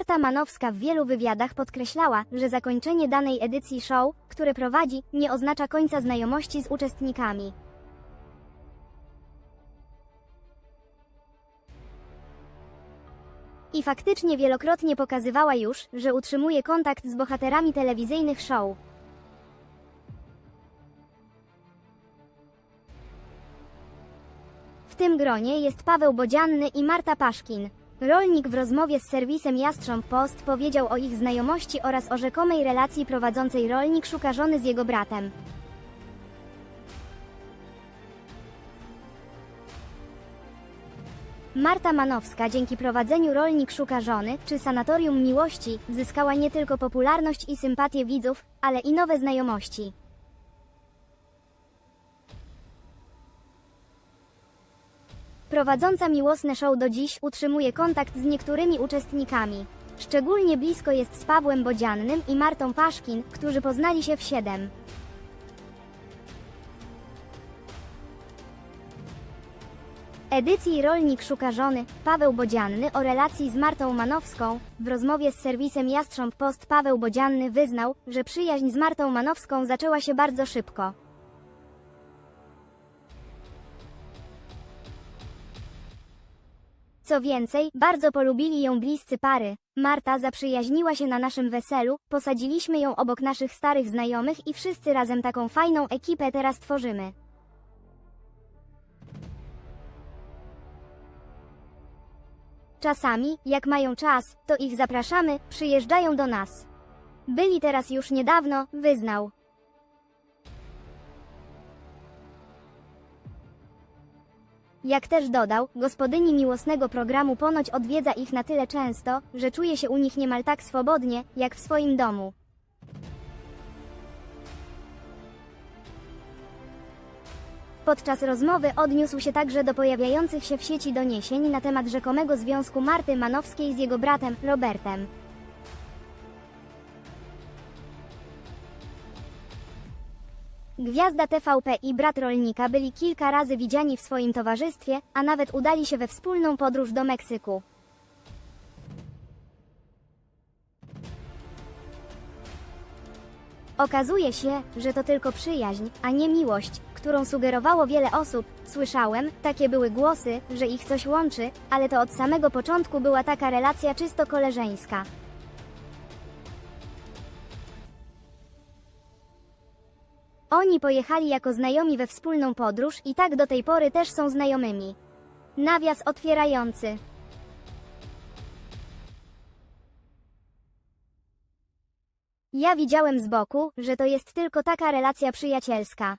Marta Manowska w wielu wywiadach podkreślała, że zakończenie danej edycji show, które prowadzi, nie oznacza końca znajomości z uczestnikami. I faktycznie wielokrotnie pokazywała już, że utrzymuje kontakt z bohaterami telewizyjnych show. W tym gronie jest Paweł Bodzianny i Marta Paszkin. Rolnik w rozmowie z serwisem Jastrząb Post powiedział o ich znajomości oraz o rzekomej relacji prowadzącej rolnik szuka żony z jego bratem. Marta Manowska dzięki prowadzeniu Rolnik Szuka Żony czy Sanatorium Miłości zyskała nie tylko popularność i sympatię widzów, ale i nowe znajomości. Prowadząca miłosne show do dziś utrzymuje kontakt z niektórymi uczestnikami. Szczególnie blisko jest z Pawłem Bodziannym i Martą Paszkin, którzy poznali się w 7. Edycji Rolnik Szuka Żony, Paweł Bodzianny o relacji z Martą Manowską, w rozmowie z serwisem Jastrząb Post Paweł Bodzianny wyznał, że przyjaźń z Martą Manowską zaczęła się bardzo szybko. Co więcej, bardzo polubili ją bliscy pary. Marta zaprzyjaźniła się na naszym weselu, posadziliśmy ją obok naszych starych znajomych i wszyscy razem taką fajną ekipę teraz tworzymy. Czasami, jak mają czas, to ich zapraszamy, przyjeżdżają do nas. Byli teraz już niedawno, wyznał. Jak też dodał, gospodyni miłosnego programu ponoć odwiedza ich na tyle często, że czuje się u nich niemal tak swobodnie, jak w swoim domu. Podczas rozmowy odniósł się także do pojawiających się w sieci doniesień na temat rzekomego związku Marty Manowskiej z jego bratem, Robertem. Gwiazda TVP i brat rolnika byli kilka razy widziani w swoim towarzystwie, a nawet udali się we wspólną podróż do Meksyku. Okazuje się, że to tylko przyjaźń, a nie miłość, którą sugerowało wiele osób. Słyszałem, takie były głosy, że ich coś łączy, ale to od samego początku była taka relacja czysto koleżeńska. Oni pojechali jako znajomi we wspólną podróż i tak do tej pory też są znajomymi. Nawias otwierający. Ja widziałem z boku, że to jest tylko taka relacja przyjacielska.